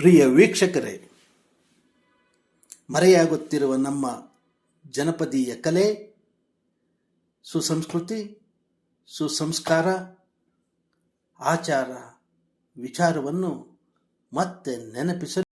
ಪ್ರಿಯ ವೀಕ್ಷಕರೇ ಮರೆಯಾಗುತ್ತಿರುವ ನಮ್ಮ ಜನಪದೀಯ ಕಲೆ ಸುಸಂಸ್ಕೃತಿ ಸುಸಂಸ್ಕಾರ ಆಚಾರ ವಿಚಾರವನ್ನು ಮತ್ತೆ ನೆನಪಿಸಲು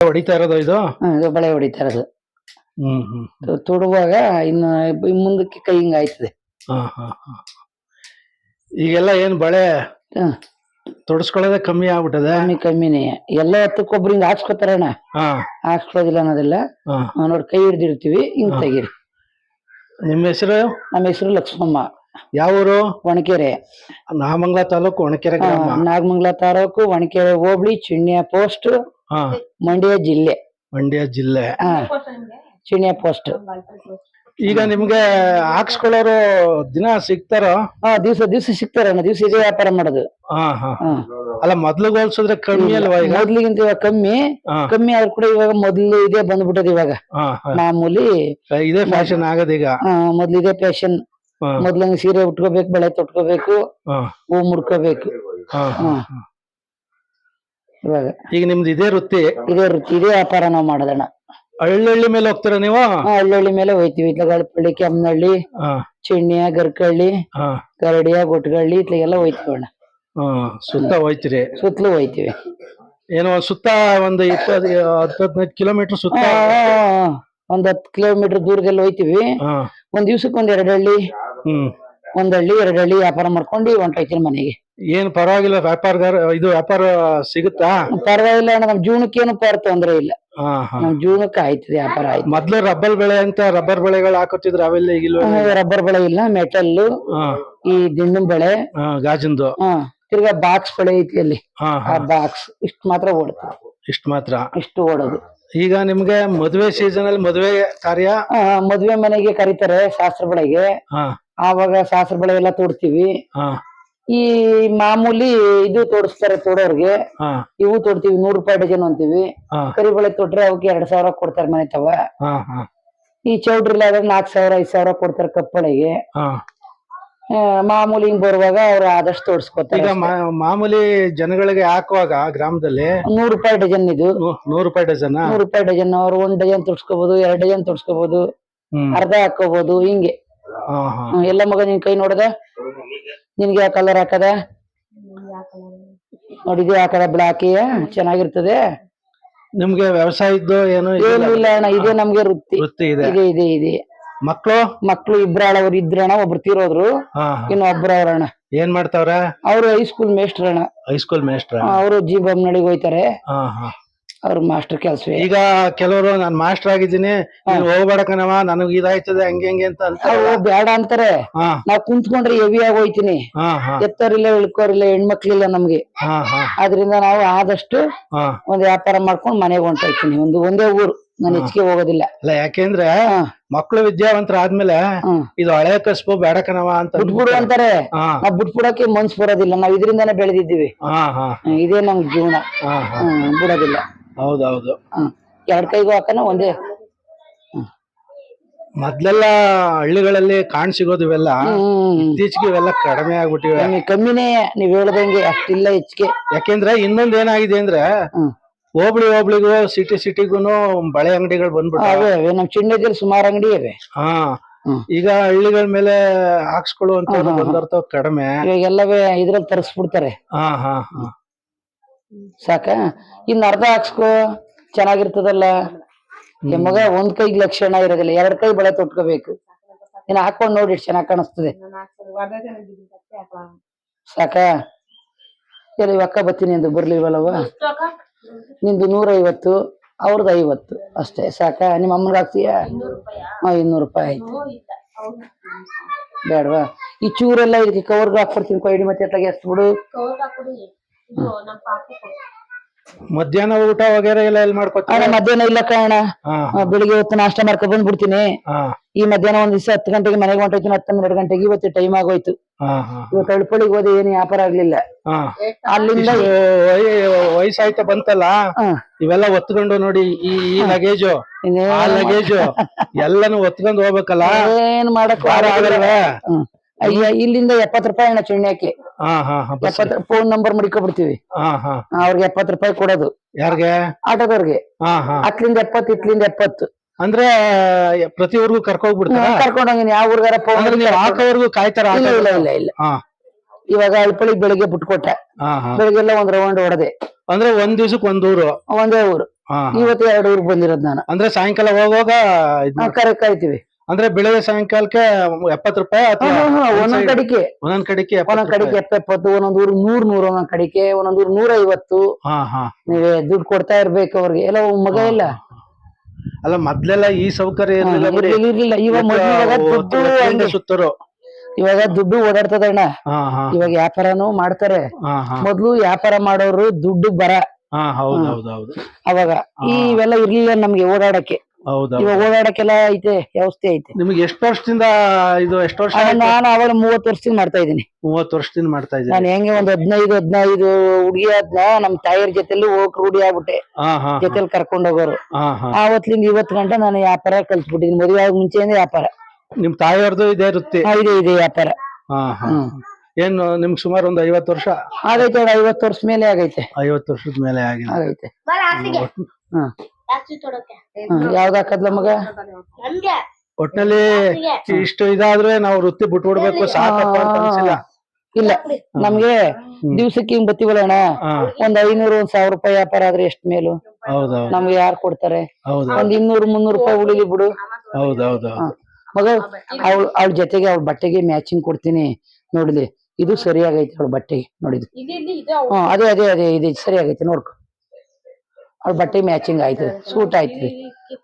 ಹೊಡಿತಾ ಇರೋದು ಇದು? ಹ್ಮ್, ಬಳೆ ಹೊಡಿತಾ ಇರೋದು. ಹ್ಮ್ ಹ್ಮ್ ತು- ತುಡುವಾಗ ಇನ್ನು ಮುಂದಕ್ಕೆ ಕೈ ಹಿಂಗ ಆಯ್ತದೆ. ಹಾ ಹಾ ಹಾ. ಈಗೆಲ್ಲ ಏನ್ ಬಳೆ ಹ್ಮ್. ತೊಡಸ್ಕೊಳ್ಳೋದೇ ಕಮ್ಮಿ ಆಗ್ಬಿಟ್ಟದೆ? ಕಮ್ಮಿ ಕಮ್ಮಿನೇ. ಎಲ್ಲ ಹತ್ತಕ್ಕೊಬ್ರು ಹಿಂಗ ಹಾಕ್ಸ್ಕೊತಾರಣ್ಣ ಹಾ. ಹಾಕ್ಸ್ಕೊಳ್ಳೋದಿಲ್ಲ ಅನ್ನೋದಿಲ್ಲ. ಹಾ. ನೋಡಿ ಕೈ ಹಿಡ್ದಿರ್ತೀವಿ ಹಿಂಗ್. ತೆಗೀರಿ. ನಿಮ್ಮ ಹೆಸರು? ನಮ್ಮ ಹೆಸರು ಲಕ್ಷ್ಮಮ್ಮ. ಯಾವ ಊರು? ಒಣಕೆರೆ. ನಾಮಂಗಲ ತಾಲೂಕು ಒಣಕೆರೆ ಗ್ರಾಮ. ನಾಗಮಂಗಲ ತಾಲೂಕು ಒಣಕೆರೆ ಹೋಬಳಿ ಚಿಣ್ಯ ಪೋಸ್ಟ್ ಹಾ. ಮಂಡ್ಯ ಜಿಲ್ಲೆ. ಮಂಡ್ಯ ಜಿಲ್ಲೆ. ಹಾ. ಚಿಣ್ಯ ಪೋಸ್ಟ್. ಈಗ ನಿಮ್ಗೆ ಹಾಕ್ಸ್ಕೊಳ್ಳೋರು ದಿನ ಸಿಗ್ತಾರೋ? ಹಾ ದಿವ್ಸ ದಿವ್ಸ ಸಿಗ್ತಾರ ದಿವ್ಸ ಇದೇ ವ್ಯಾಪಾರ ಮಾಡೋದು. ಹಾ ಹಾ. ಹಾ. ಅಲ್ಲ ಮೊದ್ಲು ಹೋಲ್ಸಿದ್ರೆ ಕಮ್ಮಿ ಅಲ್ವಾ ಈಗ? ಮೊದ್ಲಿಗಿಂತ ಇವಾಗ ಕಮ್ಮಿ. ಹಾ. ಕಮ್ಮಿ ಆದ್ರೂ ಕೂಡ ಇವಾಗ ಮೊದ್ಲು ಇದೇ ಬಂದ್ಬಿಟ್ಟದ ಇವಾಗ. ಹಾ ಹಾ. ಮಾಮೂಲಿ ಇದೇ ಫ್ಯಾಷನ್ ಆಗೋದೀಗ ಆ, ಮೊದ್ಲು ಇದೇ ಫ್ಯಾಷನ್ ಹಾ. ಮೊದ್ಲಂಗ್ ಸೀರೆ ಉಟ್ಕೋಬೇಕು ಬಳೆ ತೊಟ್ಕೋಬೇಕು ಹಾ. ಹೂ ಮುಡ್ಕೋಬೇಕು. ಹಾ. ಹಾ. ಇವಾಗ. ಈಗ ನಿಮ್ದು ಇದೇ ವೃತ್ತಿ? ಇದೇ ವೃತ್ತಿ ಇದೇ ವ್ಯಾಪಾರ ನಾವು ಮಾಡೋದಣ್ಣ. ಹಳ್ಳಿ ಮೇಲೆ ಹೋಗ್ತೀರ ನೀವು? ಹಾ, ಹಳ್ಳಿ ಮೇಲೆ ಹೋಯ್ತಿವಿ. ಇತ್ಲ ಗಳಪಳ್ಳಿ ಕೆಮ್ಮನಹಳ್ಳಿ ಹಾ. ಚಿಣ್ಯ ಗರ್ಕಳ್ಳಿ ಹಾ. ಗರಡಿಯ ಗುಟ್ಗಳ್ಳಿ ಇತ್ಲಾಗೆಲ್ಲ ಹೋಯ್ತಿವಿ ಅಣ್ಣ. ಹಾ ಸುತ್ತ ಹೋಯ್ತಿರಿ. ಸುತ್ತಲೂ ಹೋಯ್ತಿವಿ. ಏನೋ ಒಂದ್ ಸುತ್ತ ಒಂದು ಇಪ್ಪತ್ ಹತ್ತು ಹದಿನೈದು ಕಿಲೋಮೀಟರ್ ಸುತ್ತ? ಆ, ಆ, ಆ, ಒಂದ್ ಹತ್ತು ಕಿಲೋಮೀಟರ್ ದೂರದಲ್ಲಿ ಹೋಯ್ತಿವಿ. ಹಾ. ಒಂದ್ ದಿವ್ಸಕ್ಕೆ ಒಂದ್ ಎರಡ್ ಹಳ್ಳಿ. ಹ್ಮ್. ಒಂದ್ ಹಳ್ಳಿ ಎರಡ್ ಹಳ್ಳಿ ವ್ಯಾಪಾರ ಮಾಡ್ಕೊಂಡು ಹೊಂಟೋಯ್ತೀನಿ ಮನೆಗೆ. ಏನ್ ಪರವಾಗಿಲ್ಲ ವ್ಯಾಪಾರಗಾರ ಇದು ವ್ಯಾಪಾರ ಸಿಗುತ್ತಾ? ಪರವಾಗಿಲ್ಲ ಅಣ್ಣ ನಮ್ ಜೀವನಕ್ಕೆ ಏನು ಪಾರ ತೊಂದ್ರೆ ಇಲ್ಲ. ಹಾ ಹಾ. ನಮ್ ಜೀವನಕ್ಕೆ ಆಯ್ತು ವ್ಯಾಪಾರ ಆಯ್ತು. ಮೊದ್ಲು ರಬ್ಬರ್ ಬೆಳೆ ಅಂತ ರಬ್ಬರ್ ಬೆಳೆಗಳು ಹಾಕೋತಿದ್ರು ಅವೆಲ್ಲ ಈಗಿಲ್ವ? ರಬ್ಬರ್ ಬೆಳೆ ಇಲ್ಲ ಮೆಟಲ್ ಹಾ. ಈ ದಿಂಡಿನ ಬೆಳೆ. ಹಾ ಗಾಜಿಂದು. ಹಾ ತಿರ್ಗಾ ಬಾಕ್ಸ್ ಬೆಳೆ ಐತಿ ಅಲ್ಲಿ. ಹಾ ಆ ಹಾ ಬಾಕ್ಸ್ ಇಷ್ಟು ಮಾತ್ರ ಓಡುತ್ತೆ. ಇಷ್ಟ ಮಾತ್ರ. ಇಷ್ಟು ಓಡೋದು. ಈಗ ನಿಮ್ಗೆ ಮದುವೆ ಸೀಸನ್ ಅಲ್ಲಿ ಮದುವೆ ಕಾರ್ಯ? ಆ, ಮದ್ವೆ ಮನೆಗೆ ಕರೀತಾರೆ ಶಾಸ್ತ್ರ ಬೆಳೆಗೆ. ಹಾ. ಆವಾಗ ಶಾಸ್ತ್ರ ಬೆಳೆ ಎಲ್ಲ ತೋಡ್ತೀವಿ. ಈ ಮಾಮೂಲಿ ಇದು ತೋಡಿಸ್ತಾರೆ ತೋಡೋರ್ಗೆ. ಇವು ತೋಡ್ತೀವಿ ನೂರ್ ರೂಪಾಯಿ ಡಜನ್ ಅಂತೀವಿ. ಕರಿಬಳೆ ತೊಟ್ರೆ ಅವಕ್ಕೆ ಎರಡ್ ಸಾವಿರ ಕೊಡ್ತಾರೆ ಮನೆ ತವ. ಈ ಚೌಡ್ರಿಲ್ಲ ಆದ್ರೆ ನಾಲ್ಕ್ ಸಾವಿರ ಐದ್ ಸಾವಿರ ಕೊಡ್ತಾರೆ ಕಪ್ಪಳೆಗೆ. ಮಾಮೂಲಿ ಹಿಂಗ್ ಬರುವಾಗ ಅವ್ರ ಆದಷ್ಟು ಈಗ ಮಾಮೂಲಿ ಜನಗಳಿಗೆ ಹಾಕುವಾಗ ಗ್ರಾಮದಲ್ಲಿ ನೂರ್ ರೂಪಾಯಿ ಡಜನ್ ಇದು. ನೂರ್ ರೂಪಾಯಿ ಡಜನ್? ನೂರ್ ರೂಪಾಯಿ ಡಜನ್ ಅವ್ರು ಒಂದ್ ಡಜನ್ ತೊಡ್ಸ್ಕೋಬಹುದು ಎರಡ್ ಡಜನ್ ತೊಡ್ಸ್ಕೋಬಹುದು ಅರ್ಧ ಹಾಕೋಬಹುದು ಹಿಂಗೆ. ಎಲ್ಲ ಮಗ ನಿನ್ ಕೈ ನೋಡದ? ನಿನ್ಗೆ ಯಾವ ಕಲರ್ ಹಾಕದ? ನೋಡಿ ಇದು ಹಾಕದ ಬ್ಲಾಕ್ ಚೆನ್ನಾಗಿರ್ತದೆ. ನಿಮ್ಗೆ ವ್ಯವಸಾಯ ಇದ್ದು ಏನು ಏನು ಇಲ್ಲ ಅಣ್ಣ ಇದೇ ನಮ್ಗೆ ವೃತ್ತಿ. ವೃತ್ತಿ ಇದೆ. ಇದೆ ಇದೆ ಇದೆ. ಮಕ್ಳು? ಮಕ್ಳು ಇಬ್ರಾಳವ್ರು ಇದ್ರಣ್ಣ ಒಬ್ರು ತೀರೋದ್ರು. ಇನ್ನು ಒಬ್ರು ಅವ್ರಣ್ಣ ಏನ್ ಮಾಡ್ತಾವ್ರ? ಅವ್ರು ಹೈಸ್ಕೂಲ್ ಅಣ್ಣ. ಹೈಸ್ಕೂಲ್ ಮೇಸ್ಟ್ರ ಅವರು ಜಿ ಬೊಮ್ಮನಳ್ಳಿಗೆ ಹೋಯ್ತಾರೆ. ಅವ್ರು ಮಾಸ್ಟರ್ ಕೆಲ್ಸ ಈಗ ಕೆಲವರು ನಾನ್ ಮಾಸ್ಟರ್ ಆಗಿದ್ದೀನಿ ನೀನ್ ಹೋಗ್ಬೇಡ ಕಣವ ನನಗ್ ಇದಾಯ್ತದೆ ಹಂಗೆ ಹಂಗೆ ಅಂತ ಬೇಡ ಅಂತಾರೆ. ಹಾ. ನಾವ್ ಕುಂತ್ಕೊಂಡ್ರೆ ಹೆವಿ ಆಗಿ ಹೋಯ್ತೀನಿ. ಹಾ ಹಾ. ಎತ್ತೋರಿಲ್ಲ ಇಳ್ಕೋರಿಲ್ಲ ಹೆಣ್ಮಕ್ಳಿಲ್ಲ ನಮ್ಗೆ. ಹಾ ಹಾ. ಆದ್ರಿಂದ ನಾವು ಆದಷ್ಟು ಹಾ. ಒಂದ್ ವ್ಯಾಪಾರ ಮಾಡ್ಕೊಂಡು ಮನೆಗೆ ಹೊಂಟೋಯ್ತೀನಿ. ಒಂದು ಒಂದೇ ಊರು. ನಾನು ಹೆಚ್ಚಿಗೆ ಹೋಗೋದಿಲ್ಲ. ಅಲ್ಲ ಯಾಕೆಂದ್ರೆ ಹಾ. ಮಕ್ಳು ವಿದ್ಯಾವಂತರ ಆದ್ಮೇಲೆ ಹ್ಮ್ ಇದು ಹಳೆ ಕಸ್ಬು ಬೇಡ ಕಣವ ಅಂತ ಬಿಟ್ಬಿಡು ಅಂತಾರೆ. ಹಾ. ನಾವ್ ಬಿಟ್ಬಿಡಕ್ಕೆ ಮನ್ಸ್ ಬರೋದಿಲ್ಲ. ನಾವ್ ಇದರಿಂದಾನೇ ಬೆಳೆದಿದ್ದೀವಿ. ಹಾ ಹಾ. ಹ್ಮ್, ಇದೇ ನಮ್ ಜೀವನ. ಹಾ ಹಾ. ಹ್ಮ್ ಬಿಡೋದಿಲ್ಲ. ಹೌದೌದು. ಎರಡು ಕೈಗೂ ಹಾಕನ ಒಂದೇ. ಮೊದ್ಲೆಲ್ಲ ಹಳ್ಳಿಗಳಲ್ಲಿ ಕಾಣ್ ಸಿಗೋದು ಇವೆಲ್ಲ. ಇತ್ತೀಚೆಗೆ ಇವೆಲ್ಲ ಕಡಿಮೆ ಆಗ್ಬಿಟ್ಟಿವೆ. ಕಮ್ಮಿ ಕಮ್ಮಿನೇ ನೀವ್ ಹೇಳ್ದಂಗೆ ಅಷ್ಟಿಲ್ಲ ಹೆಚ್ಚಿಗೆ. ಯಾಕೆಂದ್ರೆ ಇನ್ನೊಂದ್ ಏನಾಗಿದೆ ಅಂದ್ರೆ ಹೋಬಳಿ ಹೋಬಳಿಗೂ ಸಿಟಿ ಸಿಟಿಗೂನು ಬಳೆ ಅಂಗಡಿಗಳು ಬಂದ್ಬಿಟ್ಟು ಅವೇ ಅವೇ. ನಮ್ ಚಿಣ್ಣದಲ್ಲಿ ಸುಮಾರು ಅಂಗಡಿ ಇವೆ. ಹಾ. ಈಗ ಹಳ್ಳಿಗಳ ಮೇಲೆ ಹಾಕ್ಸ್ಕೊಳ್ಳುವಂತ ಅಂತ. ಬಂದರ್ತಾವ್ ಕಡಿಮೆ. ಇವಾಗ ಎಲ್ಲವೇ ಇದ್ರಲ್ಲಿ ತರಿಸ್ಬಿಡ್ತಾರೆ. ಹಾ ಹಾ ಹಾ. ಸಾಕ? ಇನ್ನು ಅರ್ಧ ಹಾಕ್ಸ್ಕೋ ಚೆನ್ನಾಗಿರ್ತದಲ್ಲ? ಈ ಮಗ ಒಂದ್ ಕೈಗ್ ಲಕ್ಷಣ ಇರೋದಿಲ್ಲ ಎರಡ್ ಕೈ ಬಳೆ ತೊಟ್ಕೋಬೇಕು. ಇನ್ ಹಾಕೊಂಡ್ ನೋಡಿ ಚೆನ್ನಾಗಿ ಕಾಣಿಸ್ತದೆ. ಸಾಕ? ಎಲ್ಲ ಅಕ್ಕ ಬತ್ತೀನಿ ಎಂದು ಬರ್ಲಿಲ್ವಲ್ಲವ ನಿಂದು ನೂರೈವತ್ತು ಅವ್ರದ್ದು ಐವತ್ತು. ಅಷ್ಟೇ ಸಾಕ? ನಿಮ್ಮ ಅಮ್ಮನಿಗೆ ಹಾಕ್ತೀಯಾ? ಹಾ ಇನ್ನೂರು ರೂಪಾಯಿ ಆಯ್ತು. ಬೇಡವಾ? ಈ ಚೂರೆಲ್ಲ ಇದಕ್ಕೆ ಕವರ್ಗೆ ಹಾಕ್ಬಿಡ್ತೀನಿ ಕೊಯ್ಡಿ ಮತ್ತೆ ಎತ್ತಾಗೆ ಮಧ್ಯಾಹ್ನ ಊಟ ವಗೇರೆ ಎಲ್ಲ ಎಲ್ಲಿ ಅಣ್ಣ ಮಾಡ್ಕೊತಾರೆ ಮಧ್ಯಾಹ್ನ ಇಲ್ಲ ಕಾರಣ ಹಾ. ಬೆಳಿಗ್ಗೆ ಹೊತ್ತು ನಾಷ್ಟ ಮಾಡ್ಕೊಂಡ್ ಬಂದ್ಬಿಡ್ತೀನಿ. ಬಿಡ್ತೀನಿ ಈ ಮಧ್ಯಾಹ್ನ ಒಂದ್ ದಿವಸ ಹತ್ತು ಗಂಟೆಗೆ ಮನೆಗೆ ಹೊಂಟೋಯ್ತೀನಿ ಹತ್ತು ಹನ್ನೆರಡು ಗಂಟೆಗೆ ಇವತ್ತು ಟೈಮ್ ಆಗೋಯ್ತು. ಇವತ್ತು ಅಳ್ಪಳಿಗೆ ಹೋದೆ ಏನು ವ್ಯಾಪಾರ ಆಗ್ಲಿಲ್ಲ. ಹಾ. ಅಲ್ಲಿಂದ ವಯಸ್ಸಾಯ್ತ ವಯ- ವಯಸ್ಸಾಯ್ತಾ ಬಂತಲ್ಲ? ಇವೆಲ್ಲ ಒತ್ಕೊಂಡು ನೋಡಿ ಈ ಈ ಲಗೇಜು ಆ ಲಗೇಜು ಎಲ್ಲಾನು ಒತ್ಕೊಂಡ್ ಹೋಗ್ಬೇಕಲ್ಲ? ಏನ್ ಮಾಡಕ್ ಇಲ್ಲಿಂದ ಎಪ್ಪತ್ ರೂಪಾಯಿ ಅಣ್ಣ ಬಸ್ ಎಪ್ಪತ್ ಫೋನ್ ನಂಬರ್ ಮಡಿಕೊಬಿಡ್ತೀವಿ ಹಾ ಹಾ. ಅವ್ರಿಗೆ ಎಪ್ಪತ್ ರೂಪಾಯಿ ಕೊಡೋದು. ಯಾರಿಗೆ? ಆಟೋದವ್ರಿಗೆ. ಹಾ ಹಾ. ಅತ್ಲಿಂದ ಎಪ್ಪತ್ತು ಇತ್ಲಿಂದ ಎಪ್ಪತ್ತು. ಅಂದ್ರೆ ಪ್ರತಿ ಊರ್ಗೂ ಕರ್ಕೋಗ್ಬಿಡ್ತಾರ ಕರ್ಕೊಂಡು ಹೋಗಿನಿ ಯಾವ ಊರ್ಗಾರ ಫೋನ್ ಹಾಕೋವರೆಗೂ ಕಾಯ್ತಾರ ಇಲ್ಲ ಇಲ್ಲ ಇವಾಗ ಅಳ್ಪಳಿಗೆ ಬೆಳಿಗ್ಗೆ ಬಿಟ್ಕೊಟ್ಟೆ. ಬೆಳಿಗ್ಗೆಲ್ಲ ಒಂದ್ ರೌಂಡ್ ಹೊಡೆದೆ. ಅಂದ್ರೆ ಒಂದ್ ದಿವ್ಸಕ್ ಒಂದ್ ಊರು? ಒಂದೇ ಊರು. ಇವತ್ತು ಎರಡು ಊರ್ ಬಂದಿರೋದ್ ನಾನು. ಅಂದ್ರೆ ಸಾಯಂಕಾಲ ಹೋಗುವಾಗ ಕರೆಕ್ಟ್ ಕಾಯ್ತೀವಿ. ಅಂದ್ರೆ ಬೆಳಗ್ಗೆ ಸಾಯಂಕಾಲಕ್ಕೆ ಎಪ್ಪತ್ ರೂಪಾಯಿ ಅಥವಾ ಒಂದೊಂದ್ ಕಡಿಕೆ. ಒಂದೊಂದ್ ಕಡಿಕೆ ಒಂದೊಂದ್ ಕಡಿಕೆ. ಎಪ್ಪತ್ತು ಒಂದೊಂದ್ ಊರು ನೂರ್ ನೂರ ಒಂದೊಂದ್ ಕಡಿಕೆ ಒಂದೊಂದ್ ಊರು ನೂರ ಐವತ್ತು ಹಾ ಹಾ. ನೀವೇ ದುಡ್ಡು ಕೊಡ್ತಾ ಇರ್ಬೇಕು ಅವ್ರಿಗೆ. ಎಲ್ಲ ಮಗ ಇಲ್ಲ. ಅಲ್ಲ ಮೊದ್ಲೆಲ್ಲ ಈ ಸೌಕರ್ಯ ಇರ್ಲಿಲ್ಲ ಇವಾಗ. ಸುತ್ತರು. ಇವಾಗ ದುಡ್ಡು ಓಡಾಡ್ತದಣ್ಣ ಇವಾಗ ವ್ಯಾಪಾರನು ಮಾಡ್ತಾರೆ. ಮೊದ್ಲು ವ್ಯಾಪಾರ ಮಾಡೋರು ದುಡ್ಡು ಬರ. ಹಾ ಹೌದ್ ಹೌದ್ ಹೌದು. ಅವಾಗ ಇವೆಲ್ಲ ಇರ್ಲಿಲ್ಲ ನಮ್ಗೆ ಓಡಾಡಕ್ಕೆ. ಹೌದ್ ಇವಾಗ ಓಡಾಡಕ್ಕೆಲ್ಲ ಐತೆ ವ್ಯವಸ್ಥೆ ಐತೆ. ನಿಮ್ಗೆ ಎಷ್ಟು ವರ್ಷದಿಂದ ಇದು ಎಷ್ಟು ವರ್ಷ ಆಯ್ತು? ನಾನು ಅವಾಗ ಮೂವತ್ತು ವರ್ಷದಿಂದ ಮಾಡ್ತಾ ಇದ್ದೀನಿ. ಮೂವತ್ತು ವರ್ಷದಿಂದ ಮಾಡ್ತಾ ಇದ್ದೀನಿ ನಾನು ಹೆಂಗೆ ಒಂದ್ ಹದಿನೈದು ಹದಿನೈದು ಹುಡುಗಿ ಆದ್ನ ನಮ್ ತಾಯಿಯರ್ ಜೊತೆಲಿ ಹೋಗ್ ರೂಢಿ ಆಗ್ಬಿಟ್ಟೆ. ಹಾ ಹಾ ಜೊತೆಲಿ ಕರ್ಕೊಂಡ್ ಹೋಗೋರು. ಹಾ ಹಾ. ಆವತ್ಲಿಂದ ಇವತ್ತು ಗಂಟೆ ನಾನು ವ್ಯಾಪಾರ ಕಲ್ತ್ಬಿಟ್ಟಿದ್ದೀನಿ. ಮದುವೆ ಆಗ ಮುಂಚೆಯಿಂದ ವ್ಯಾಪಾರ. ನಿಮ್ ತಾಯಿಯವ್ರದ್ದು ಇದೇ ವೃತ್ತಿ? ಇದೆ ಇದೆ ವ್ಯಾಪಾರ. ಹಾ ಹಾ. ಏನು ನಿಮ್ಗೆ ಸುಮಾರು ಒಂದು ಐವತ್ತು ವರ್ಷ? ಆಗೈತೆ ಒಂದು ಐವತ್ತು ವರ್ಷ ಮೇಲೆ ಆಗೈತೆ. ಐವತ್ತು ವರ್ಷದ ಮೇಲೆ ಆಗಿದೆ ಆಗೈತೆ. ಹಾ ಹ್ಮ್. ಯಾವ್ದು ಹಾಕದ್ಲ ಮಗ? ಒಟ್ನಲ್ಲಿ ಇಷ್ಟು ಇದಾದ್ರೆ ನಾವು ವೃತ್ತಿ ಬಿಟ್ಬಿಡ್ಬೇಕು ಸಾಕಪ್ಪ ಅಂತ ಅನ್ಸಿಲ್ಲ. ಇಲ್ಲ ನಮ್ಗೆ ದಿವ್ಸಕ್ಕೆ ಹಿಂಗ್ ಬತ್ತೀವಲ್ಲ ಅಣ್ಣ ಒಂದ್ ಐನೂರು ಒಂದ್ ಸಾವಿರ ರೂಪಾಯಿ ವ್ಯಾಪಾರ ಆದ್ರೆ ಎಷ್ಟ್ ಮೇಲು? ನಮ್ಗೆ ಯಾರು ಕೊಡ್ತಾರೆ? ಹೌದು. ಒಂದ್ ಇನ್ನೂರು ಮುನ್ನೂರು ರೂಪಾಯಿ ಉಳಿಲಿ ಬಿಡು. ಹೌದೌದು. ಮಗ ಅವಳ ಅವ್ಳ ಜೊತೆಗೆ ಅವ್ಳ ಬಟ್ಟೆಗೆ ಮ್ಯಾಚಿಂಗ್ ಕೊಡ್ತೀನಿ. ನೋಡಿಲಿ ಇದು ಸರಿಯಾಗೈತೆ ಅವ್ಳ ಬಟ್ಟೆಗೆ ನೋಡಿದ್ರಿ. ಹ್ಮ್ ಅದೇ ಅದೇ ಅದೇ ಇದು ಸರಿಯಾಗೈತೆ ನೋಡ್ಕೊ. ಅವಳ ಬಟ್ಟೆ ಮ್ಯಾಚಿಂಗ್ ಆಯ್ತು ಸೂಟ್ ಆಯ್ತು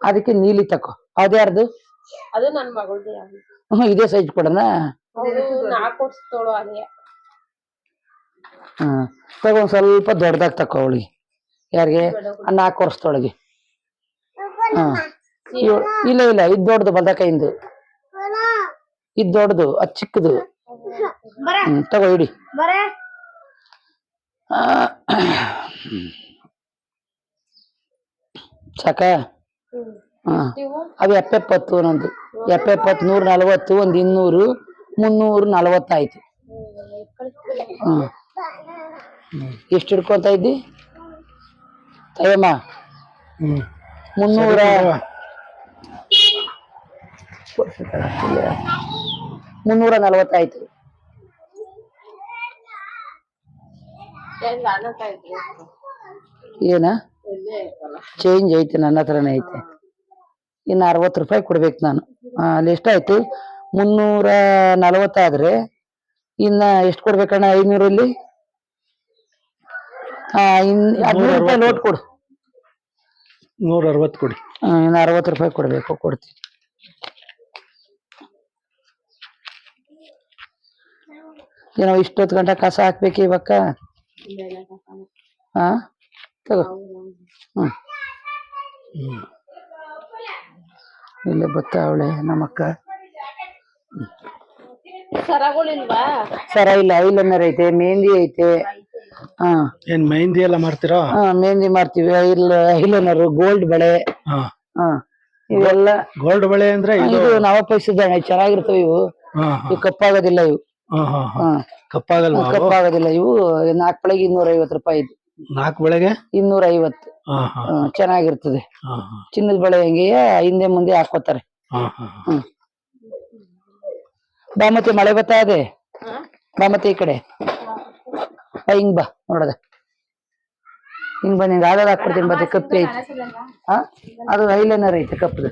ಅದಕ್ಕೆ ನೀಲಿ ತಕೋ. ಅದ್ಯಾರ್ದು ಅದು ನನ್ ಮಗಳ್ದು ಯಾವ್ದು? ಹ್ಮ್ ಇದೇ ಸೈಜ್ ಕೊಡೋಣ? ಅದೇ ತಗೋ ಒಂದ್ ಸ್ವಲ್ಪ ದೊಡ್ಡದಾಗ ತಕೋ ಅವಳಿಗೆ. ಯಾರಿಗೆ? ಆ ನಾಲ್ಕು ವರ್ಷದೊಳಗೆ. ಹಾ ಇಲ್ಲ ಇಲ್ಲ ಇದ್ ದೊಡ್ಡದು ಬದಕಾಯಿಂದು ಇದ್ ದೊಡ್ಡದು ಅದ್ ಚಿಕ್ಕದು. ಹ್ಮ್ ತಗೋ ಇಡಿ. ಸಾಕ? ಅದು ನೀವು? ಅವು ಎಪ್ಪೆಪ್ಪತ್ತು ಒಂದೊಂದು ಎಪ್ಪೆಪ್ಪತ್ತು ನೂರ ನಲವತ್ತು ಒಂದ್ ಇನ್ನೂರು ಮುನ್ನೂರು ನಲವತ್ತಾಯ್ತು. ಹಾಂ ಎಷ್ಟು ಹಿಡ್ಕೊತಾ ಇದ್ದಿ? ತಾಯಮ್ಮ. ಮುನ್ನೂರ ಮುನ್ನೂರ ನಲವತ್ತಾಯ್ತು. ಏನ? ಚೇಂಜ್ ಐತಿ ನನ್ನ ಹತ್ರನೇ ಐತೆ. ಇನ್ನು ಅರವತ್ತು ರೂಪಾಯಿ ಕೊಡ್ಬೇಕು ನಾನು. ಲಿಸ್ಟ್ ಅಲ್ಲಿ ಎಷ್ಟಾಯ್ತು ಮುನ್ನೂರ ನಲವತ್ತಾದ್ರೆ ಇನ್ನ ಎಷ್ಟು ಕೊಡ್ಬೇಕಣ್ಣ ಐನೂರಲ್ಲಿ ಹದಿನೂರು ರೂಪಾಯಿ ನೋಟ್ ಕೊಡು ನೂರ ಅರವತ್ತು ಕೊಡಿ. ಇನ್ನ ಇನ್ನು ಅರವತ್ತು ರೂಪಾಯಿ ಕೊಡಬೇಕು ಕೊಡ್ತೀನಿ. ಏನೋ ಇಷ್ಟೊತ್ತು ಗಂಟೆ ಕಸ ಹಾಕ್ಬೇಕು ಇವಕ್ಕ ಹಾ ತಗೋ. ಹ್ಮ್. ಇಲ್ಲೇ ಬತ್ತಾವಳೆ ನಮ್ಮಕ್ಕ. ಸರ ಇಲ್ಲ ಐಲನರ್ ಐತೆ ಮೆಹಂದಿ ಐತೆ. ಹಾ. ಏನ್ ಮೆಹಂದಿ ಎಲ್ಲ ಮಾಡ್ತೀರಾ ಹಾ ಮೆಹಂದಿ ಮಾಡ್ತೀವಿ ಇಲ್ಲ ಐಲನ್ನರ್ ಗೋಲ್ಡ್ ಬಳೆ. ಹಾ. ಹಾ. ಇವೆಲ್ಲ ಗೋಲ್ಡ್ ಬಳೆ ಅಂದ್ರೆ ಇದು ಹಣೆ ಚೆನ್ನಾಗಿರ್ತವೆ ಇವು. ಇವು ಕಪ್ಪಾಗೋದಿಲ್ಲ ಇವು. ಹಾ ಹಾ ಕಪ್ಪಾಗೋದಿಲ್ಲ ಇವು. ನಾಲ್ಕು ಬೆಳಗ್ಗೆ ಇನ್ನೂರ ಐವತ್ತು ರೂಪಾಯಿ ಇದು. ನಾಲ್ಕು ಬೆಳೆಗೆ? ಇನ್ನೂರ ಐವತ್ತು ಹಾ ಹಾ. ಹ್ಮ್, ಚೆನ್ನಾಗಿರ್ತದೆ. ಚಿನ್ನದ ಬಳೆ ಹಂಗೆಯೇ ಹಿಂದೆ ಮುಂದೆ ಹಾಕೋತಾರೆ ಬಾಮತಿ. ಬಾ ಮತ್ತೆ ಮಳೆ ಬರ್ತಾ ಇದೆ? ಬಾಮತಿ ಮತ್ತೆ ಈ ಕಡೆ. ಬಾ ಹಿಂಗ್ ಬಾ ನೋಡದ. ಹಿಂಗ್ ಬಾ ನಿಂಗೆ ಆಧಾರ ಹಾಕ್ಬಿಡ್ತೀನಿ ಮತ್ತೆ ಕಪ್ಪಿ ಐತಿ. ಹಾ. ಅದು ಐಲೈನರ್ ಐತೆ ಕಪ್ಪದು.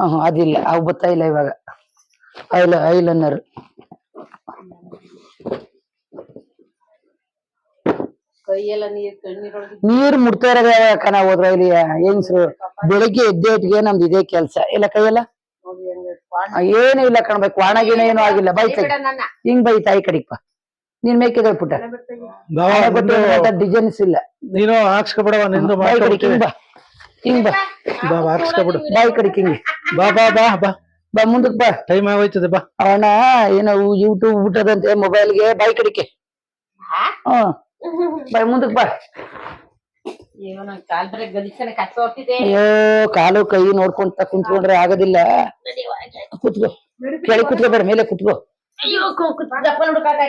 ಹ್ಮ್, ಅದಿಲ್ಲ ಅವು ಬತ್ತಾ ಇಲ್ಲ ಇವಾಗ. ಐಲ ಐಲೈನರ್. ಕೈಯೆಲ್ಲ ನೀರ್ ಕಣ್ಣೀರೊಳಗೆ ನೀರ್ ಮುಡ್ತಾ ಇರೋದ ಕಣ ಹೋದ್ರ ಇಲ್ಲಿ ಹೆಂಗ್ಸ್ರು ಬೆಳಿಗ್ಗೆ ಎದ್ದೇಟ್ಗೆ ನಮ್ದು ಇದೇ ಕೆಲ್ಸ. ಇಲ್ಲ ಕೈಯಲ್ಲ? ಹೋಗಿ ಹಂಗೆ ಆ, ಏನೂ ಇಲ್ಲ ಕಣ್ಬೇಕು ಒಣ ಏನು ಏನೂ ಆಗಿಲ್ಲ. ಬೈತ ಬಿಡ ನನ್ನ. ಹಿಂಗ್ ಬೈ ತಾಯಿ ಕಡಿಪ್ಪ ನೀನ್ ಮೇಕೆ ಪುಟ್ಟ ಬಾವ, ಡಿಸೈನ್ಸ್ ಇಲ್ಲ. ನೀನು ಹಾಕ್ಸ್ಕೊಬಿಡವ ನಿಂದು ಬಾಯಿ ಕಡಿಕ್ ಹಿಂಗ್ ಬಾ. ಹಿಂಗ್ ಬಾ. ಬಾ ಹಾಕ್ಸ್ಕೊಬಿಡು ಬಾಯಿ ಕಡಿಕ್ ಹಿಂಗೆ. ಬಾ ಬಾ ಬಾ ಬಾ. ಬಾ ಮುಂದಕ್ ಬಾ. ಟೈಮ್ ಆಗೋಯ್ತದೆ ಬಾ. ಅಣ್ಣ ಏನೋ ಯೂಟ್ಯೂಬ್ ಬಿಟ್ಟದಂತೆ ಮೊಬೈಲ್ಗೆ ಬಾಯಿ ಕಡಿಕೆ ಹ್ಮ್ ಬಾಯ್ ಮುಂದಕ್ ಬಾ. ನನ್ ಅಯ್ಯೋ ಕಾಲು ಕೈ ನೋಡ್ಕೊಂತ ಕುಂತ್ಕೊಂಡ್ರೆ ಆಗೋದಿಲ್ಲ. ಕುತ್ಕೋ. ಕೆಳಗೆ ಮೇಲೆ ಕುತ್ಕೋ. ಅಯ್ಯೋ ದಪ್ಪ ಹುಡುಕಾಕ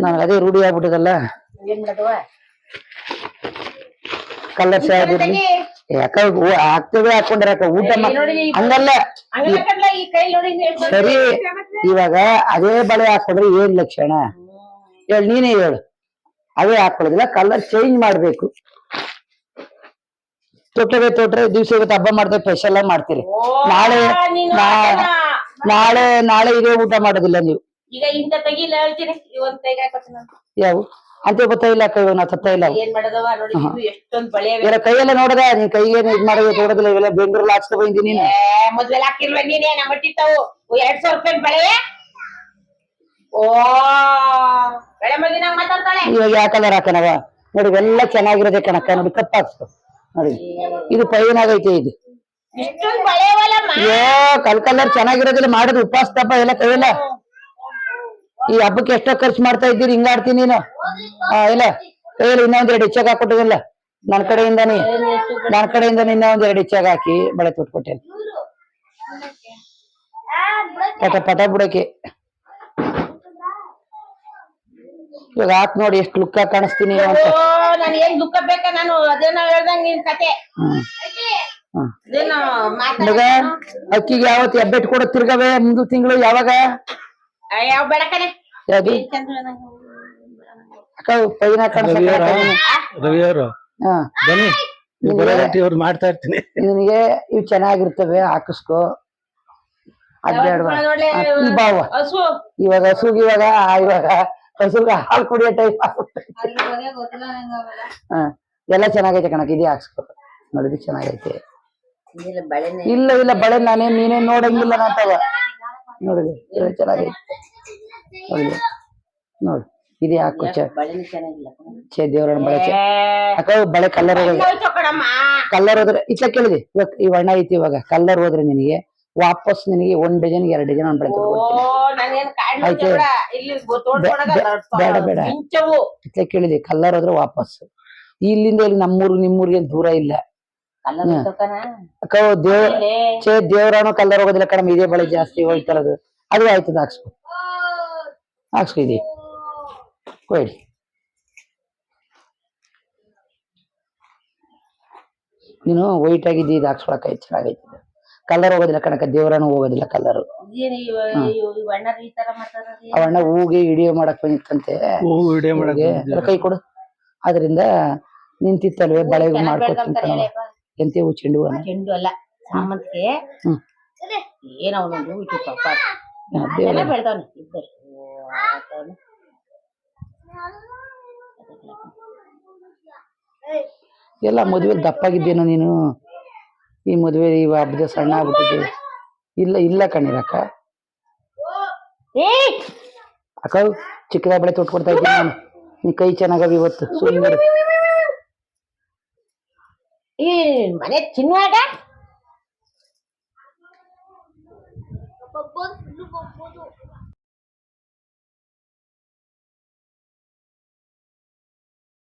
ನನಗೆ ಅದೇ ರೂಢಿ ಆಗ್ಬಿಟ್ಟದಲ್ಲ. ಕಲರ್ಸ್ ಆಗಿರ್ಲಿ ಯಾಕ ಹಾಕ್ತೇವೆ ಹಾಕೊಂಡ್ರೆ ಯಾಕ ಊಟ ಹಂಗಲ್ಲ. ಸರಿ. ಇವಾಗ ಅದೇ ಬಳೆ ಹಾಕೊಂಡ್ರೆ ಏನ್ ಲಕ್ಷಣ? ಹೇಳು ನೀನೇ ಹೇಳು. ಅವೇ ಹಾಕೊಳ್ಳೋದಿಲ್ಲ ಕಲರ್ ಚೇಂಜ್ ಮಾಡ್ಬೇಕು. ತೊಟ್ಟರೆ ತೊಟ್ರೆ ದಿವ್ಸ ಇವತ್ತು ಹಬ್ಬ ಮಾಡ್ತೇವೆ ಸ್ಪೆಷಲ್ ಆಗಿ ಮಾಡ್ತೀರಿ. ನಾಳೆ ನಾಳೆ ನಾಳೆ ಇದೇ ಊಟ ಮಾಡೋದಿಲ್ಲ ನೀವು. ಯಾವ? ಅಂತ ಗೊತ್ತಾ ಇಲ್ಲ ಕೈ ನಾ ತತ್ತ ಇಲ್ಲ. ಇವೆಲ್ಲ ಕೈಯೆಲ್ಲ ನೋಡದ ನೀನ್ ಕೈಗೆ ಇದ್ ಮಾಡೋದು ನೋಡೋದಿಲ್ಲ ಇವೆಲ್ಲ ಬೆಂಗಳೂರಲ್ಲಿ ಹಾಕ್ಸ್ಕೊ ಬಂದಿನಿ ಎರಡ್ ಸಾವಿರ ರೂಪಾಯಿ ಬಳೆ? ಓ ಇವಾಗ ಯಾವ ಕಲರ್ ಹಾಕನವ ನೋಡಿ ಎಲ್ಲ ಚೆನ್ನಾಗಿರೋದೇ ಕಣಕ್ಕ ನೋಡಿ ಕಪ್ಪಾಗ್ತು ನೋಡಿ ಇದು ಪೈನಾಗೈತೆ ಇದು. ಏ ಕಲ್ ಕಲರ್ ಚೆನ್ನಾಗಿರೋದಿಲ್ಲ ಮಾಡುದು ಉಪವಾಸ ತಪ್ಪ ಎಲ್ಲ ಕೈಯಲ್ಲ. ಈ ಹಬ್ಬಕ್ಕೆ ಎಷ್ಟೋ ಖರ್ಚು ಮಾಡ್ತಾ ಇದ್ದೀರಿ ಹಿಂಗಾಡ್ತೀನಿ ನೀನು. ಹಾ ಇಲ್ಲ ಕೈಯಲ್ಲಿ ಇನ್ನೊಂದ್ ಎರಡು ಹೆಚ್ಚಾಗ ನನ್ನ ನನ್ ಕಡೆಯಿಂದಾನೇ ನನ್ ಕಡೆಯಿಂದ ನಿನ್ನ ಒಂದ್ ಎರಡು ಹೆಚ್ಚಾಗ ಹಾಕಿ ಬಳೆ ತೊಟ್ಕೊಟ್ಟೆ. ಪಟ ಪಟ ಬುಡಕ್ಕೆ ಇವಾಗ ಹಾಕ್ ನೋಡಿ ಎಷ್ಟು ಲುಕ್ಕ ಕಾಣಿಸ್ತೀನಿ ಓ ಅಂತ. ನಾನು ಏನ್ ದುಃಖ ಬೇಕ ನಾನು ಅದೇನೋ ಹೇಳ್ದಂಗ್ ನಿನ್ ಕತೆ. ಮಗ ಅಕ್ಕಿಗೆ ಯಾವತ್ತು ಹೆಬ್ಬೆಟ್ಟು ಕೊಡೋ ತಿರ್ಗವೆ ಮುಂದು ತಿಂಗಳು ಯಾವಾಗ? ಯಾವ ಬೆಳಕನೆ ಯಾವ್ದು? ಅಕ್ಕ ಪೈನ ರವಿಯವರ? ಅವರ ಹಾ. ಬನ್ನಿ ನೀವು ಅವ್ರು ಮಾಡ್ತಾ ಇರ್ತೀನಿ. ನಿನಗೆ ಇವ್ ಚೆನ್ನಾಗಿರ್ತವೆ ಹಾಕಿಸ್ಕೋ. ಅದ್ ಬೇಡವಾ? ನೋಡ್ಲೆ ಈ ಬಾವ. ಹಸು? ಇವಾಗ ಹಸುಗ್ ಇವಾಗ ಇವಾಗ ಹಸುಗ ಹಾಲು ಕುಡಿಯೋ ಟೈಪ್ ಹಾ ಎಲ್ಲ ಚೆನ್ನಾಗೈತೆ ಕಣಕ್ ಇದೇ ಹಾಕ್ಸ್ಕೊ ನೋಡಿದ್ರೆ ಚೆನ್ನಾಗೈತೆ. ಇಲ್ಲ ಇಲ್ಲ ಬಳೆ ನಾನೇ ನೀನೇ ನೋಡಂಗಿಲ್ಲ ನಾತವ ನೋಡಿದ್ರೆ ಇದು ಚೆನ್ನಾಗೈತೆ. ನೋಡಿದೆ. ನೋಡು ಇದೇ ಹಾಕು ಚ ದೇವ್ರಣ್ಣ ಬಳೆ ಚೆ ಅಕ್ಕ ಬಳೆ ಕಲರ್ ಕಲ್ಲರ್ ಕಲರ್ ಹೋದ್ರೆ ಇತ್ತ ಕೇಳಿದೆ ಇವಾಗ ಈ ವರ್ಣ ಐತಿ ಇವಾಗ. ಕಲರ್ ಹೋದ್ರೆ ನಿನಗೆ ವಾಪಸ್ ನಿನಗೆ ಒಂದ್ ಡಜನ್ ಎರಡು ಡಜನ್ ಒಂದ್ ಬಳೆ ಆಯ್ತು. ಬೇಡ, ಬೇಡ. ಕೇಳಿದೆ ಕಲ್ಲರ್ ಆದ್ರೆ ವಾಪಸ್. ಇಲ್ಲಿಂದ ಇಲ್ಲಿ ನಮ್ಮೂರು ನಿಮ್ಮೂರಿಗೆ ದೂರ ಇಲ್ಲ. ಕಲರ್ ಕಲ್ಲರ್ ಅಕ್ಕ ದೇವ್ ಛೇ ದೇವ್ರಾನು ಕಲರ್ ಹೋಗೋದಿಲ್ಲ ಕಡಿಮೆ ಇದೇ ಬಳೆ ಜಾಸ್ತಿ ಹೋಗ್ತಾರದು ಅದು. ಆಯ್ತದ ಹಾಕ್ಸ್ಕೊ. ಹಾಕ್ಸ್ಕೊ ಇದೆ. ನೀನು ವೈಟ್ ಆಗಿದ್ದಿ ಇದು ಹಾಕ್ಸ್ಕೊಳಕ್ಕೆ ಚೆನ್ನಾಗೈತೆ. ಕಲರ್ ಹೋಗೋದಿಲ್ಲ ಕಣಕ ದೇವ್ರನು ಹೋಗೋದಿಲ್ಲ ಕಲರ್. ಅವಣ್ಣ ಹೂಗೆ ವಿಡಿಯೋ ಮಾಡಕ್ ಬಂದಿತ್ತಂತೆ. ಕೈ ಕೊಡು. ಅದರಿಂದ ನಿಂತಿತ್ತಲ್ವೇ ಬಳೆ ಮಾಡ್ಕೊತೀನಿ. ಎಂತೆ ಹೂ ಚೆಂಡು? ಚೆಂಡು ಅಲ್ಲ ಸಾಮಂತಿಗೆ. ಏನ ಹಾ, ಇಬ್ಬರು. ಎಲ್ಲ ಮದುವೆ ದಪ್ಪಾಗಿದ್ದೇನೋ ನೀನು. ಈ ಮದುವೆ ಈ ಹಬ್ಬದ ಸಣ್ಣ ಆಗ್ಬಿಟ್ಟಿದೆ. ಇಲ್ಲ ಇಲ್ಲ ಕಣ್ಣಿರಕ್ಕ ಏ ಅಕ್ಕ ಚಿಕ್ಕದ ಬಳೆ ತೊಟ್ಕೊಡ್ತಾ ಇದ್ದೀನಿ ನಾನು. ನೀ ಕೈ ಚೆನ್ನಾಗವ ಇವತ್ತು. ಸುಮ್ಮನೆ ಈ ಮನೆ ಚಿನ್ನುವಾಗ